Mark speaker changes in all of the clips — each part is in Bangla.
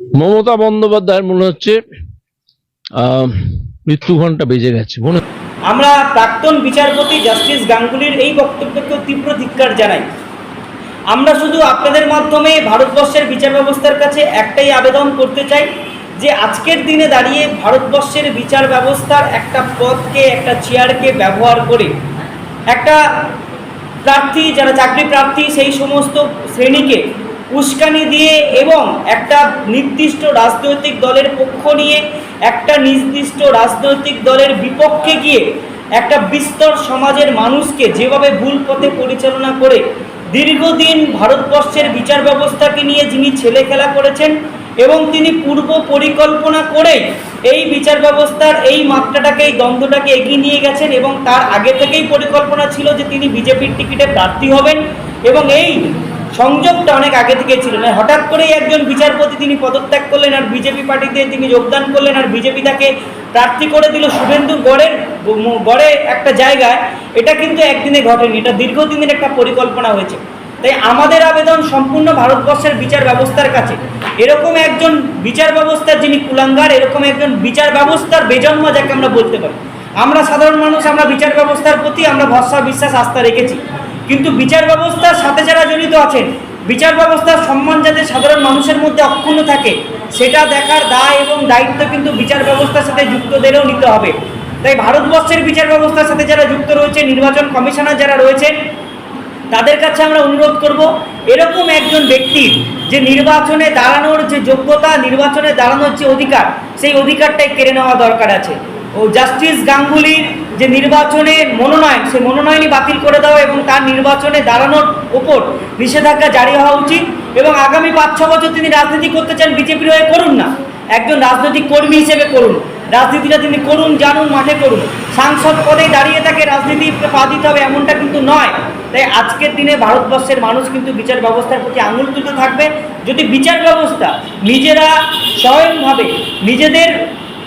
Speaker 1: মমতা বন্দ্যোপাধ্যায়ের মনে হচ্ছে মৃত্যু ঘণ্টা বেজে গেছে। মনে
Speaker 2: আমরা প্রাক্তন বিচারপতি জাস্টিস গাঙ্গুলির এই বক্তব্যকে তীব্র ধিক্কার জানাই। আমরা শুধু আপনাদের মাধ্যমে ভারতবর্ষের বিচার ব্যবস্থার কাছে একটাই আবেদন করতে চাই যে আজকের দিনে দাঁড়িয়ে ভারতবর্ষের বিচার ব্যবস্থার একটা পদকে একটা চেয়ারকে ব্যবহার করে একটা প্রার্থী, যারা চাকরি প্রার্থী, সেই সমস্ত শ্রেণীকে উস্কানি দিয়ে এবং একটা নির্দিষ্ট রাজনৈতিক দলের পক্ষ নিয়ে একটা নির্দিষ্ট রাজনৈতিক দলের বিপক্ষে গিয়ে একটা বিস্তর সমাজের মানুষকে যেভাবে ভুল পথে পরিচালনা করে দীর্ঘদিন ভারতবর্ষের বিচার ব্যবস্থাকে নিয়ে যিনি ছেলে খেলা করেছেন এবং তিনি পূর্ব পরিকল্পনা করেই এই বিচার ব্যবস্থার এই মাত্রাটাকে, এই দ্বন্দ্বটাকে এগিয়ে নিয়ে গেছেন এবং তার আগে থেকেই পরিকল্পনা ছিল যে তিনি বিজেপির টিকিটে প্রার্থী হবেন এবং এই সংযোগটা অনেক আগে থেকে ছিল। না হঠাৎ করেই একজন বিচারপতি তিনি পদত্যাগ করলেন আর বিজেপি পার্টিতে তিনি যোগদান করলেন আর বিজেপি তাকে প্রার্থী করে দিল শুভেন্দু গড়ের গড়ে একটা জায়গায়। এটা কিন্তু একদিনে ঘটেনি, এটা দীর্ঘদিনের একটা পরিকল্পনা হয়েছে। তাই আমাদের আবেদন সম্পূর্ণ ভারতবর্ষের বিচার ব্যবস্থার কাছে। এরকম একজন বিচার ব্যবস্থার যিনি কুলাঙ্গার, এরকম একজন বিচার ব্যবস্থার বেজন্ম যাকে আমরা বলতে পারি। আমরা সাধারণ মানুষ, আমরা বিচার ব্যবস্থার প্রতি আমরা ভরসা, বিশ্বাস, আস্থা রেখেছি। কিন্তু বিচার ব্যবস্থার সাথে যারা জড়িত আছেন, বিচার ব্যবস্থার সম্মান যাতে সাধারণ মানুষের মধ্যে অক্ষুণ্ণ থাকে, সেটা দেখার দায় এবং দায়িত্ব কিন্তু বিচার ব্যবস্থার সাথে যুক্তদেরও নিতে হবে। তাই ভারতবর্ষের বিচার ব্যবস্থার সাথে যারা যুক্ত রয়েছে, নির্বাচন কমিশনার যারা রয়েছেন তাদের কাছে আমরা অনুরোধ করব, এরকম একজন ব্যক্তির যে নির্বাচনে দাঁড়ানোর যে যোগ্যতা, নির্বাচনে দাঁড়ানোর যে অধিকার, সেই অধিকারটাই কেড়ে নেওয়া দরকার আছে। ও জাস্টিস গাঙ্গুলির যে নির্বাচনে মনোনয়ন, সে মনোনয়নই বাতিল করে দেওয়া এবং তার নির্বাচনে দাঁড়ানোর ওপর নিষেধাজ্ঞা জারি হওয়া উচিত এবং আগামী পাঁচ, ছ বছর তিনি রাজনীতি করতে চান, বিজেপির হয়ে করুন না। একজন রাজনৈতিক কর্মী হিসেবে করুন। রাজনীতিটা তিনি করুন, জানুন, মাঠে করুন। সাংসদ পদে দাঁড়িয়ে তাকে রাজনীতি পা দিতে হবে এমনটা কিন্তু নয়। তাই আজকের দিনে ভারতবর্ষের মানুষ কিন্তু বিচার ব্যবস্থার প্রতি আঙুল তুলতে থাকবে। যদি বিচার ব্যবস্থা নিজেরা স্বয়ংভাবে নিজেদের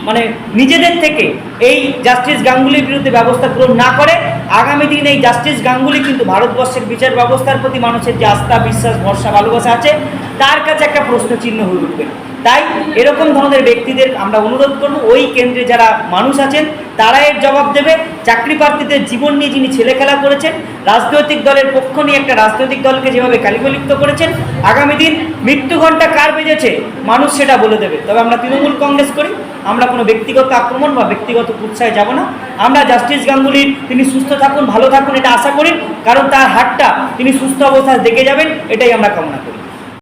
Speaker 2: মানে নিজেদের থেকে এই জাস্টিস গাঙ্গুলির বিরুদ্ধে ব্যবস্থা গ্রহণ না করে, আগামী দিন এই জাস্টিস গাঙ্গুলি কিন্তু ভারতবর্ষের বিচার ব্যবস্থার প্রতি মানুষের যে আস্থা, বিশ্বাস, ভরসা, ভালোবাসা আছে, তার কাছে একটা প্রশ্ন চিহ্ন হয়ে উঠবে। তাই এরকম ধরনের ব্যক্তিদের আমরা অনুরোধ করব, ওই কেন্দ্রে যারা মানুষ আছেন, তারা এর জবাব দেবে। চাকরি প্রার্থীদের জীবন নিয়ে যিনি ছেলে খেলা করেছেন, রাজনৈতিক দলের পক্ষ নিয়ে একটা রাজনৈতিক দলকে যেভাবে কালিকলিপ্ত করেছেন, আগামী দিন মৃত্যু ঘণ্টা কার বেজেছে, মানুষ সেটা বলে দেবে। তবে আমরা তৃণমূল কংগ্রেস করি, আমরা কোনো ব্যক্তিগত আক্রমণ বা ব্যক্তিগত উৎসাহে যাব না। আমরা জাস্টিস গাঙ্গুলির, তিনি সুস্থ থাকুন, ভালো থাকুন, এটা আশা করি, কারণ তার হাটটা তিনি সুস্থ অবস্থায় দেখে যাবেন, এটাই আমরা কামনা করি।